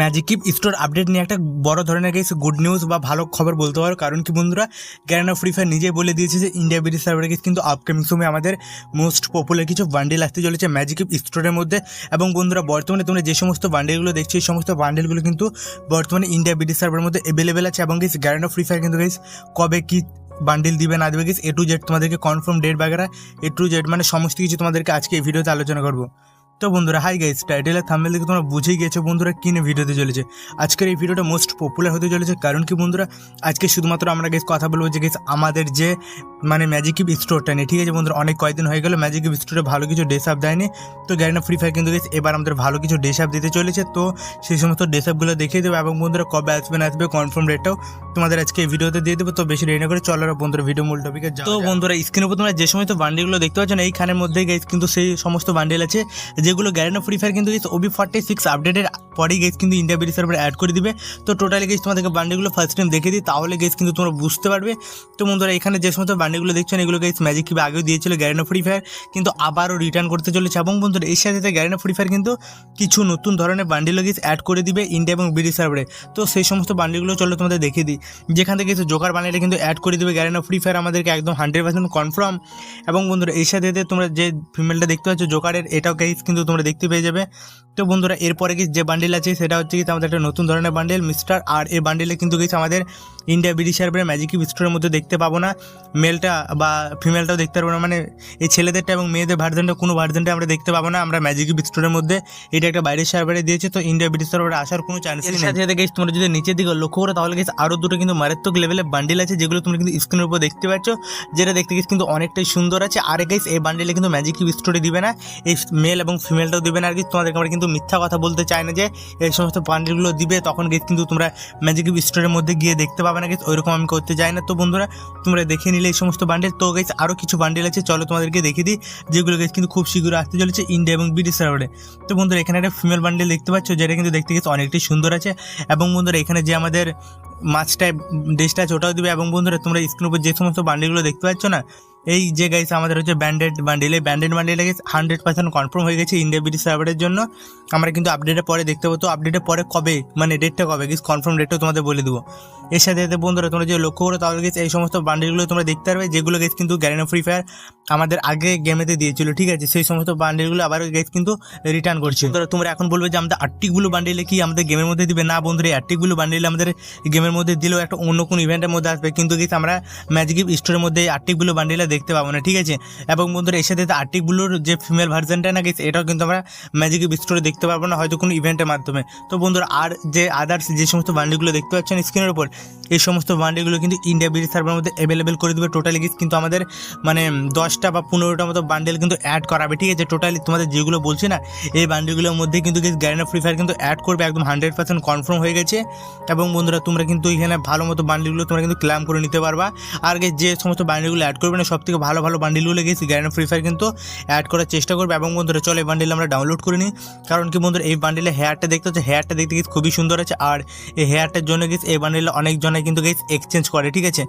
Magic keep store update নিয়ে একটা বড় ধরনের গেছে গুড নিউজ বা ভালো খবর বলতে পারো। কারণ কি বন্ধুরা গ্যারানা ফ্রি ফায়ার নিজেই বলে দিয়েছে যে ইন্ডিয়া বিডি সার্ভারে গেছে কিন্তু আপকামিং সময় আমাদের মোস্ট পপুলার কিছু বান্ডেল আসতে চলেছে ম্যাজিক কিপ স্টোরের মধ্যে। এবং বন্ধুরা, বর্তমানে তোমরা যে সমস্ত বান্ডেলগুলো দেখছ, এই সমস্ত বান্ডেলগুলো কিন্তু বর্তমানে ইন্ডিয়া বিডি সার্ভারের মধ্যে অ্যাভেলেবেল আছে। এবং গেছে গ্যারানা ফ্রি ফায়ার কিন্তু গেছে কবে কি বান্ডিল দিবে না দেবে গেছে এ টু জেড তোমাদেরকে কনফার্ম ডেট বাগেরা এ টু জেড মানে সমস্ত কিছু তোমাদেরকে আজকে এই ভিডিওতে আলোচনা করব। তো বন্ধুরা হাই গাইস টাইটেলের থাম্বেল থেকে তোমরা বুঝেই গেছো বন্ধুরা কিনে ভিডিওতে চলেছে। আজকের এই ভিডিওটা মোস্ট পপুলার হতে চলেছে, কারণ কি বন্ধুরা, আজকে শুধুমাত্র আমরা গেস কথা বলব যে গেস আমাদের যে মানে ম্যাজিক স্টোরটা নেই, ঠিক আছে বন্ধুরা? অনেক কয়েকদিন হয়ে গেল ম্যাজিক স্টোরে ভালো কিছু ডেস আপ দেয়নি, তো গ্যারিনা ফ্রি ফায়ার কিন্তু গেস এবার আমাদের ভালো কিছু ডেস আপ দিতে চলেছে, তো সেই সমস্ত ডেস আপগুলো দেখিয়ে দেবো, এবং বন্ধুরা কবে আসবে না আসবে কনফার্ম রেটটাও তোমাদের আজকে এই ভিডিওতে দিয়ে দেবো তো বেশি দেরি না করে চলার বন্ধুরা ভিডিও মূল টপিকে তো বন্ধুরা স্ক্রিনের উপর তোমরা যে সমস্ত বান্ডিলগুলো দেখতে পাচ্ছ না এইখানের মধ্যে কিন্তু সেই সমস্ত বান্ডিল আছে যেগুলো গ্যারেনা ফ্রি ফায়ার কিন্তু ওবি ফর্টি সিক্স আপডেটের পরেই গেস কিন্তু ইন্ডিয়া বিডি সার্ভার অ্যাড করে দিবে। তো টোটালি গেস তোমাদেরকে বান্ডিগুলো ফার্স্ট টাইম দেখে দিই, তাহলে গেস কিন্তু তোমরা বুঝতে পারবে। তো বন্ধুরা, এখানে যে সমস্ত বান্ডিগুলো দেখছেন এগুলো গেস ম্যাজিক কিবে আগেও দিয়েছিল গ্যারেনো ফ্রি ফায়ার কিন্তু আবারও রিটার্ন করতে চলেছে। এবং বন্ধুরা, এর সাথে গ্যারেনো ফ্রি ফায়ার কিন্তু কিছু নতুন ধরনের বান্ডিলও গেস অ্যাড করে দিবে ইন্ডিয়া এবং বিডি সার্ভারে তো সেই সমস্ত বান্ডিলগুলো চলো তোমাদের দেখে দিই। যেখান থেকে কিছু জোকার বান্ডিলটা কিন্তু অ্যাড করে দিবে গ্যারেনো ফ্রি ফায়ার আমাদেরকে একদম হান্ড্রেড পার্সেন্ট কনফার্ম এবং বন্ধুরা, এর সাথে তোমরা যে ফিমেলটা দেখতে পাচ্ছ জোকারের এটাও গেস কিন্তু তোমরা দেখতে পেয়ে যাবে। তো বন্ধুরা, এরপরে কি যে বান্ডিল আছে, সেটা হচ্ছে কি আমাদের একটা নতুন ধরনের বান্ডিল মিস্টার আর এই বান্ডিলে কিন্তু কিছু আমাদের ইন্ডিয়া বিডি সার্ভারের ম্যাজিক স্টোরের মধ্যে দেখতে পাবো না। মেলটা বা ফিমেলটাও দেখতে পারব না। মানে এই ছেলেদেরটা এবং মেয়েদের ভার্জনটা কোনো ভার্জনটা আমরা দেখতে পাবো না। আমরা ম্যাজিক স্টোরের মধ্যে এটা একটা বাইরের সার্ভারে দিয়েছে। তো ইন্ডিয়া বিডি সার্ভারে আসার কোনো চান্স নেই। সাথে সাথে গেছে তোমরা যদি নিচের দিকে লক্ষ্য করো তাহলে গেছে আরও দুটো কিন্তু মারাত্মক লেভেলের বান্ডিল আছে যেগুলো তোমরা কিন্তু স্ক্রিনের উপর দেখতে পাচ্ছ। যেটা দেখতে গেছে কিন্তু অনেকটাই সুন্দর আছে। আর গেছে এই বান্ডিলে কিন্তু ম্যাজিক স্টোরে দিবে না। এই মেল এবং ফিমেলটাও দিবে না। আর কি তোমাদেরকে আমরা কিন্তু মিথ্যা কথা বলতে চাই না যে এই সমস্ত বান্ডিলগুলো দিবে তখন গেছে কিন্তু তোমরা ম্যাজিক স্টোরের মধ্যে গিয়ে দেখতে পাবে। না গেছে ওইরকম আমি করতে যাই না। তো বন্ধুরা, তোমরা দেখে নিলে এই সমস্ত বান্ডেল তো গেছে আরও কিছু বান্ডেল আছে, চলো তোমাদেরকে দেখিয়ে দিই, যেগুলো গেছে কিন্তু খুব শীঘ্র আসতে চলেছে ইন্ডিয়া এবং বিডি সার্ভারে তো বন্ধুরা, এখানে একটা ফিমেল বান্ডেল দেখতে পাচ্ছ, যেটা কিন্তু দেখতে গেছে অনেকটাই সুন্দর আছে। এবং বন্ধুরা, এখানে যে আমাদের মাছটায় ড্রেসটা ওটাও দিবে। এবং বন্ধুরা, তোমরা স্ক্রিন উপর যে সমস্ত বান্ডেলগুলো দেখতে পাচ্ছ না, এই যে গাইস আমাদের হচ্ছে ব্যান্ডেড বান্ডিল এই ব্যান্ডেড বান্ডিল গেছে হান্ড্রেড পার্সেন্ট কনফার্ম হয়ে গেছে ইন্ডিয়া বিডি সার্ভারের জন্য। আমরা কিন্তু আপডেটের পরে দেখতে পাবো। তো আপডেটের পরে কবে মানে ডেটটা কবে? গেছে কনফার্ম ডেটটা তোমাদের বলে দেবো। এর সাথে সাথে বন্ধুরা, তোমরা যে লক্ষ্য করো, তাহলে গেছে এই সমস্ত বান্ডিলগুলো তোমরা দেখতে পারবে, যেগুলো গেছে কিন্তু গ্যারেনো ফ্রি ফায়ার আমাদের আগে গেমেতে দিয়েছিল, ঠিক আছে? সেই সমস্ত বান্ডিলগুলো আবার গেছে কিন্তু রিটার্ন করছে। তো তোমরা এখন বলবে যে আমাদের আটটিগুলো বান্ডিলে কি আমাদের গেমের মধ্যে দিবে? না বন্ধুরা, এই আটটিগুলো বান্ডিলে আমাদের গেমের মধ্যে দিলেও একটা অন্য কোনো ইভেন্টের মধ্যে আসবে, কিন্তু গেছে আমরা ম্যাজিক স্টোরের মধ্যে এই আটটিগুলো বান্ডিলে দেখতে পাবো না, ঠিক আছে? এবং বন্ধুরা, এর সাথে আর্টিকগুলোর যে ফিমেল ভার্জনটা না গেছে এটাও কিন্তু আমরা ম্যাজিক স্টোরে দেখতে পারব না, হয়তো কোনো ইভেন্টের মাধ্যমে। তো বন্ধুরা, আর যে আদার্স যে সমস্ত বান্ডিগুলো দেখতে পাচ্ছেন স্ক্রিনের উপর এই সমস্ত বান্ডিগুলো কিন্তু ইন্ডিয়া বিডি সার্ভারের মধ্যে অ্যাভেলেবেল করে দেবে টোটালি কিন্তু আমাদের মানে দশটা বা পনেরোটা মতো বান্ডেল কিন্তু অ্যাড করাবে ঠিক আছে? টোটালি তোমাদের যেগুলো বলছি না এই বান্ডিলগুলোর মধ্যে কিন্তু গ্যারেনা ফ্রি ফায়ার কিন্তু অ্যাড করবে একদম হান্ড্রেড পার্সেন্ট কনফার্ম হয়ে গেছে। এবং বন্ধুরা তোমরা কিন্তু এখানে ভালো মতো বান্ডিলগুলো তোমরা কিন্তু ক্লাম করে নিতে পারবা। আর guys, যে সমস্ত বান্ডিলগুলো অ্যাড করবে না সব থেকে ভালো ভালো বান্ডিলগুলো গেছি গ্যারেনা ফ্রি ফায়ার কিন্তু অ্যাড করার চেষ্টা করবে। এবং বন্ধুরা চলো এই বান্ডিল আমরা ডাউনলোড করে নিই। কারণ কি বন্ধুরা এই বান্ডিলে হেয়ারটা দেখতে হচ্ছে হেয়ারটা দেখতে গেছে খুবই সুন্দর আছে। আর এই হেয়ারটার জন্য গেছে এই বান্ডিলে অনেক জনে কিন্তু গেস এক্সচেঞ্জ করে, ঠিক আছে?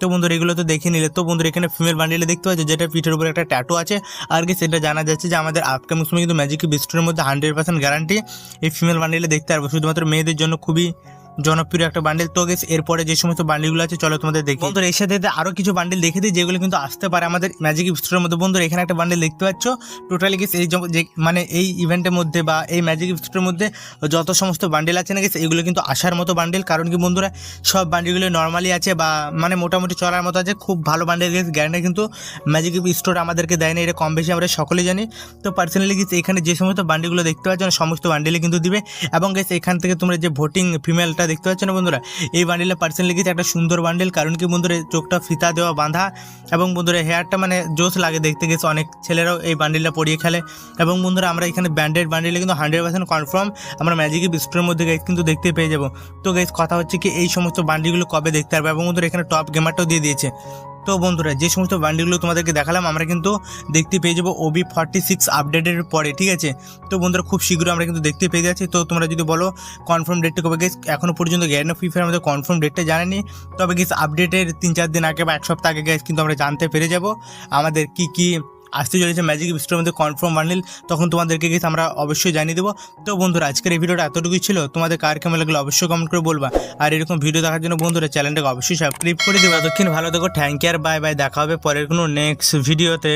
তো বন্ধুরা, এগুলো তো দেখে নিলে। তো বন্ধুরা, এখানে ফিমেল বান্ডিলে দেখতে পাচ্ছ, যেটা পিঠের উপরে একটা ট্যাটু আছে। আর কি সেটা জানা যাচ্ছে যে আমাদের আপকামিং সময় কিন্তু ম্যাজিক বিস্টোরের মধ্যে হান্ড্রেড পার্সেন্ট গ্যারান্টি এই ফিমেল বান্ডিলে দেখতে পারব শুধুমাত্র মেয়েদের জন্য খুবই জনপ্রিয় একটা বান্ডেল তো গেছে এরপরে যে সমস্ত বান্ডিলগুলো আছে, চলো তোমাদের দেখি। বন্ধুরা, এর সাথে আরও কিছু বান্ডেল দেখে দিই, যেগুলো কিন্তু আসতে পারে আমাদের ম্যাজিক স্টোরের মধ্যে। বন্ধুরা, এখানে একটা বান্ডেল দেখতে পাচ্ছ। টোটালি গেছে এই মানে এই ইভেন্টের মধ্যে বা এই ম্যাজিক স্টোরের মধ্যে যত সমস্ত বান্ডেল আছে না গেছে এগুলো কিন্তু আসার মতো বান্ডেল কারণ কি বন্ধুরা, সব বান্ডেলগুলো নর্মালি আছে বা মানে মোটামুটি চলার মতো আছে। খুব ভালো বান্ডেল গেছে গ্যারান্টি কিন্তু ম্যাজিক স্টোর আমাদেরকে দেয় না, এটা কম বেশি আমরা সকলে জানি। তো পার্সোনালি গেছে এখানে যে সমস্ত বান্ডেলগুলো দেখতে পাচ্ছ, সমস্ত বান্ডেলে কিন্তু দিবে। এবং গেছে এখান থেকে তোমরা যে ভোটিং ফিমেলটা দেখতে পাচ্ছ না বন্ধুরা? এই বান্ডেলে পার্সেন্ট লিখেছে একটা সুন্দর বান্ডেল কারণ কি বন্ধুরা চোখটা ফিতা দেওয়া বাঁধা এবং বন্ধুরা হেয়ারটা মানে জোশ লাগে দেখতে। গেছে অনেক ছেলেরাও এই বান্ডেলটা পরিয়ে খেলে। এবং বন্ধুরা, আমরা এখানে ব্যান্ডেড বান্ডেলে কিন্তু হান্ড্রেড পার্সেন্ট কনফার্ম আমরা ম্যাজিক বিস্টোরের মধ্যে গাইজ কিন্তু দেখতে পেয়ে যাব। তো গাইজ কথা হচ্ছে কি, এই সমস্ত বান্ডিলগুলো কবে দেখতে পারবে? এবং বন্ধুরা, এখানে টপ গেমারটাও দিয়ে দিয়েছে। তো বন্ধুরা, যে সমস্ত বান্ডিলগুলো তোমাদেরকে দেখালাম, আমরা কিন্তু দেখতে পেয়ে যাব ওবি ফর্টি সিক্স আপডেটের পরে, ঠিক আছে? তো বন্ধুরা, খুব শীঘ্র আমরা কিন্তু দেখতে পেয়ে যাচ্ছি। তো তোমরা যদি বলো কনফার্ম ডেটটা কবে গেছে? এখনও পর্যন্ত গ্যারেনো ফ্রি ফায়ার আমাদের কনফার্ম ডেটটা জানেনি তবে গেছে আপডেটের তিন চার দিন আগে বা এক সপ্তাহ আগে গেছে কিন্তু আমরা জানতে পেরে যাব। আমাদের কি কি আসতে চলেছে ম্যাজিক স্টোরের মধ্যে কনফার্ম বান্ডিল তখন তোমাদেরকে গেছে আমরা অবশ্যই জানিয়ে দেবো। তো বন্ধুরা, আজকের এই ভিডিওটা এতটুকুই ছিল। তোমাদের কার কেমন লাগল অবশ্যই কমেন্ট করে বলবা। আর এরকম ভিডিও দেখার জন্য বন্ধুরা চ্যানেলটাকে অবশ্যই সাবস্ক্রাইব করে দেবো। দক্ষিণ ভালো দেখো থ্যাংক ইউ আর বাই বাই দেখা হবে পরের কোনো নেক্সট ভিডিওতে